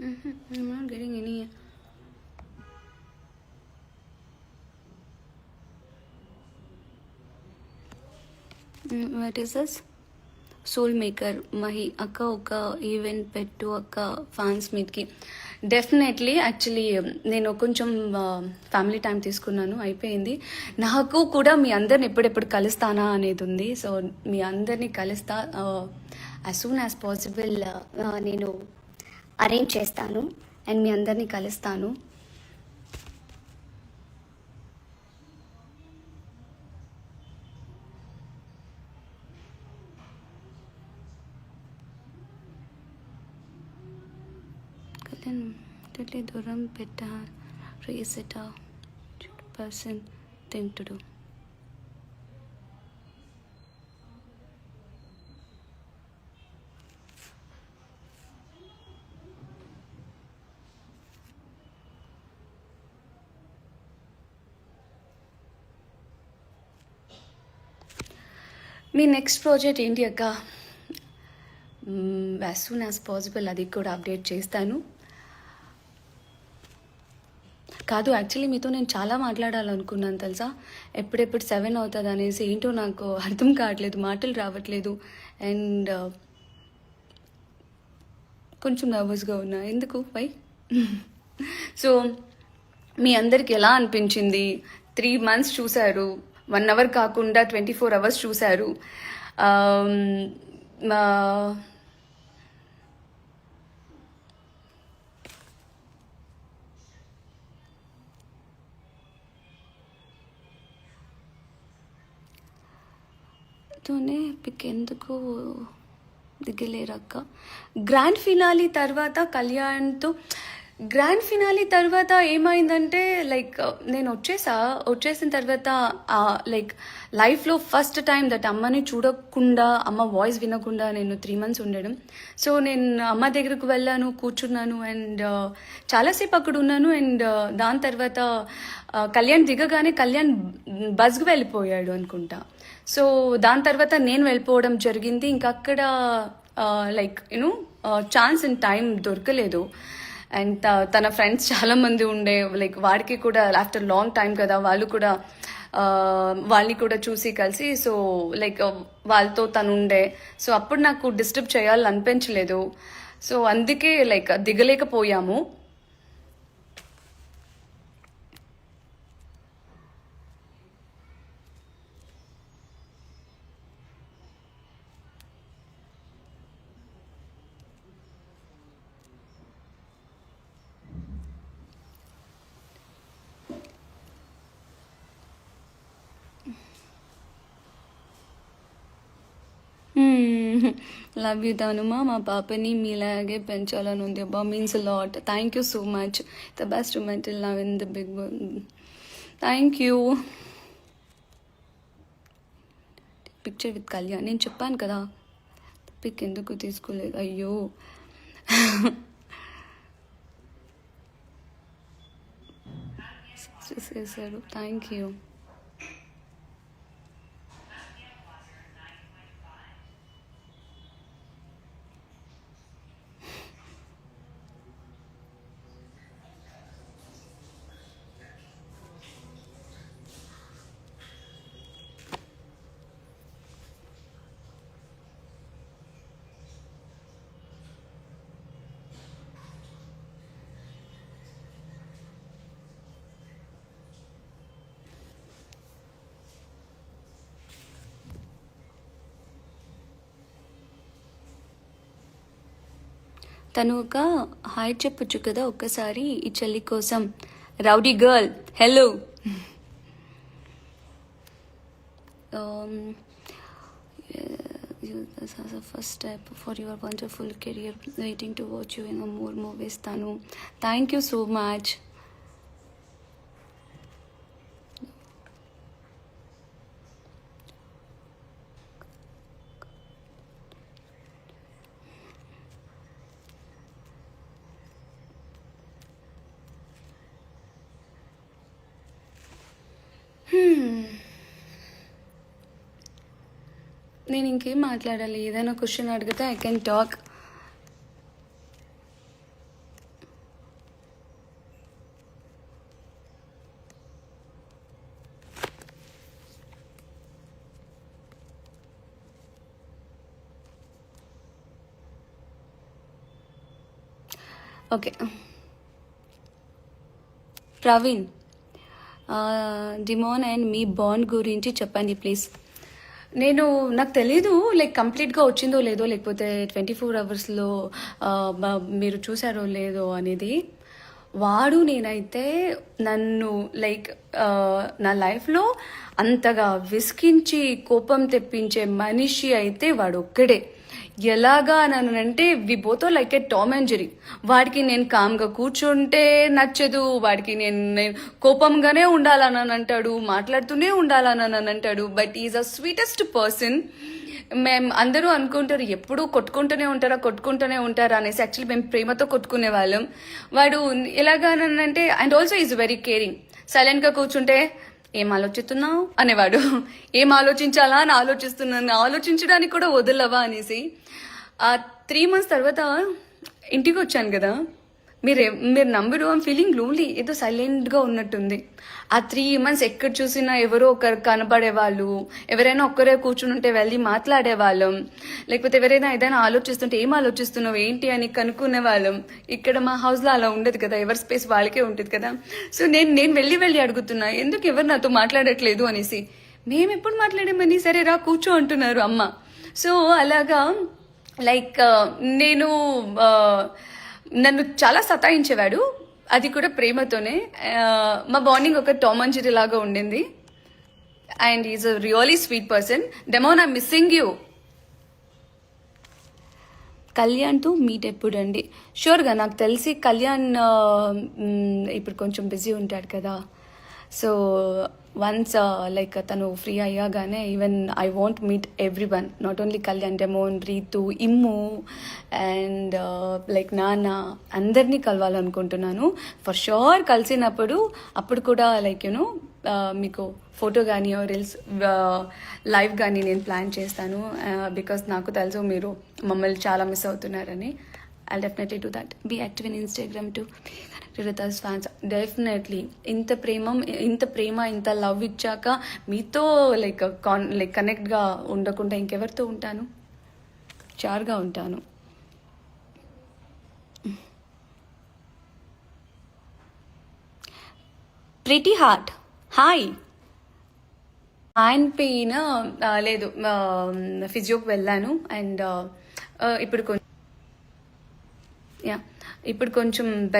Mhm. I'm not getting any. What is this soul maker Mahi అక్క ఒక event పెట్టు అక్క ఫ్యాన్స్ మీట్కి డెఫినెట్లీ యాక్చువల్లీ నేను కొంచెం uh, ఫ్యామిలీ టైం తీసుకున్నాను అయిపోయింది నాకు కూడా మీ అందరిని ఎప్పుడెప్పుడు కలుస్తానా అనేది ఉంది సో మీ అందరినీ కలుస్తా యాజ్ సూన్ యాజ్ పాసిబుల్ నేను అరేంజ్ చేస్తాను అండ్ మీ అందరినీ కలుస్తాను. దూరం పెట్ట రీసెట్ పర్సన్ తింటుడు. మీ నెక్స్ట్ ప్రాజెక్ట్ ఏంటి అక్క? యాజ్ సూన్ యాజ్ పాసిబుల్ అది కూడా అప్డేట్ చేస్తాను. కాదు యాక్చువల్లీ మీతో నేను చాలా మాట్లాడాలనుకున్నాను తెలుసా? ఎప్పుడెప్పుడు సెవెన్ అవుతుంది అనేసి ఏంటో నాకు అర్థం కావట్లేదు మాటలు రావట్లేదు. అండ్ uh, కొంచెం నర్వస్గా ఉన్నా. ఎందుకు? పై సో మీ అందరికి ఎలా అనిపించింది? త్రీ మంత్స్ చూశారు. వన్ అవర్ కాకుండా ట్వంటీ ఫోర్ అవర్స్ చూశారు. తోనే పిక్ ఎందుకు దిగలేరక్క? గ్రాండ్ ఫినాలి తర్వాత కళ్యాణ్తో గ్రాండ్ ఫినాలి తర్వాత ఏమైందంటే లైక్ నేను వచ్చేసా వచ్చేసిన తర్వాత లైక్ లైఫ్లో ఫస్ట్ టైం దట్ అమ్మని చూడకుండా అమ్మ వాయిస్ వినకుండా నేను త్రీ మంత్స్ ఉండడం. సో నేను అమ్మ దగ్గరకు వెళ్ళాను కూర్చున్నాను అండ్ uh, చాలాసేపు అక్కడ ఉన్నాను అండ్ uh, దాని తర్వాత uh, కళ్యాణ్ దిగగానే కళ్యాణ్ బస్కు వెళ్ళిపోయాడు అనుకుంటా. సో దాని తర్వాత నేను వెళ్ళిపోవడం జరిగింది. ఇంకా అక్కడ like you know chance in time దొరకలేదు. అండ్ తన ఫ్రెండ్స్ చాలా మంది ఉండే లైక్ వాడికి కూడా ఆఫ్టర్ లాంగ్ టైం కదా వాళ్ళు కూడా వాళ్ళని కూడా చూసి కలిసి సో లైక్ వాళ్ళతో తను ఉండే. సో అప్పుడు నాకు డిస్టర్బ్ చేయాలని అనిపించలేదు సో అందుకే లైక్ దిగలేకపోయాము. లవ్ యూ తనుమా మా పాపని మీలాగే పెంచాలని ఉంది అబ్బా means lot thank you so much the best mental love in the big thank you picture with Kalyan నేను చెప్పాను కదా పిక్ ఎందుకు తీసుకోలేదు అయ్యో చేశారు థ్యాంక్ యూ తను ఒక హాయ్ చెప్పొచ్చు కదా ఒక్కసారి ఈ చెల్లి కోసం. Rowdy girl hello. First type for your one full career waiting to watch you in more movies తను థ్యాంక్ యూ సో మచ్ నేను ఇంకేం మాట్లాడాలి? ఏదైనా క్వశ్చన్ అడిగితే I can talk okay Praveen demon and me bond గురించి చెప్పండి please నేను నాకు తెలీదు లైక్ కంప్లీట్గా వచ్చిందో లేదో లేకపోతే ట్వంటీ ఫోర్ అవర్స్లో మీరు చూసారో లేదో అనేది వాడు నేనైతే నన్ను లైక్ నా లైఫ్లో అంతగా విసికించి కోపం తెప్పించే మనిషి అయితే వాడు ఒక్కడే ఎలాగా అంటే we both like a Tom and Jerry వాడికి నేను కామ్గా కూర్చుంటే నచ్చదు వాడికి నేను నేను కోపంగానే ఉండాలని అంటాడు మాట్లాడుతూనే ఉండాలని అంటాడు but is a sweetest person మేము అందరూ అనుకుంటారు ఎప్పుడూ కొట్టుకుంటూనే ఉంటారా కొట్టుకుంటూనే ఉంటారా అనేసి యాక్చువల్లీ మేము ప్రేమతో కొట్టుకునే వాళ్ళం. వాడు ఎలాగానంటే and also is very caring సైలెంట్గా కూర్చుంటే ఏం ఆలోచిస్తున్నావు అనేవాడు. ఏం ఆలోచించాలా అని ఆలోచిస్తున్నాను ఆలోచించడానికి కూడా వదలవా అనేసి. ఆ త్రీ మంత్స్ తర్వాత ఇంటికి వచ్చాను కదా. మీరు మీరు నంబరు ఐమ్ ఫీలింగ్ లోన్లీ ఏదో సైలెంట్గా ఉన్నట్టుంది. ఆ త్రీ మంత్స్ ఎక్కడ చూసినా ఎవరో ఒకరు కనబడేవాళ్ళు ఎవరైనా ఒక్కరే కూర్చుని ఉంటే వెళ్ళి మాట్లాడేవాళ్ళం. లేకపోతే ఎవరైనా ఏదైనా ఆలోచిస్తుంటే ఏం ఆలోచిస్తున్నావు ఏంటి అని కనుక్కునే వాళ్ళం ఇక్కడ మా హౌస్లో అలా ఉండదు కదా ఎవరి స్పేస్ వాళ్ళకే ఉంటుంది కదా. సో నేను నేను వెళ్ళి వెళ్ళి అడుగుతున్నా ఎందుకు ఎవరు నాతో మాట్లాడట్లేదు అనేసి. మేము ఎప్పుడు మాట్లాడేమని? సరే రా కూర్చో అంటున్నారు అమ్మ. సో అలాగా లైక్ నేను నన్ను చాలా సతాయించేవాడు. అది కూడా ప్రేమతోనే. మా బాండింగ్ ఒక టామ్ అండ్ జెర్రీ లాగా ఉండింది. And is a really sweet person. Demon I missing you. కళ్యాణ్తో మీట్ ఎప్పుడండి? షూర్గా నాకు తెలిసి కళ్యాణ్ ఇప్పుడు కొంచెం బిజీ ఉంటాడు కదా. సో వన్స్ లైక్ తను free అయ్యాగానే even I want meet everyone not only Kalyan demon Ritu Immu and like నాన్న అందరినీ కలవాలనుకుంటున్నాను. ఫర్ షూర్ కలిసినప్పుడు అప్పుడు కూడా లైక్ యూనో uh, మీకు ఫోటో కానీ రీల్స్ లైవ్ కానీ నేను ప్లాన్ చేస్తాను. Uh, బికాస్ నాకు తెలుసు మీరు మమ్మల్ని చాలా మిస్ అవుతున్నారని. I definitely do that be active in Instagram to Ritu's fans definitely ఇంత ప్రేమ ఇంత ప్రేమ ఇంత లవ్ ఇచ్చాక మీతో లైక్ కాన్ లైక్ కనెక్ట్గా ఉండకుండా ఇంకెవరితో ఉంటాను? చార్గా ఉంటాను. ప్రిటీ హార్ట్ హాయ్ ఆయన పెయిన్ లేదు ఫిజియోకి వెళ్ళాను. అండ్ ఇప్పుడు కొంచెం ఇప్పుడు కొంచెం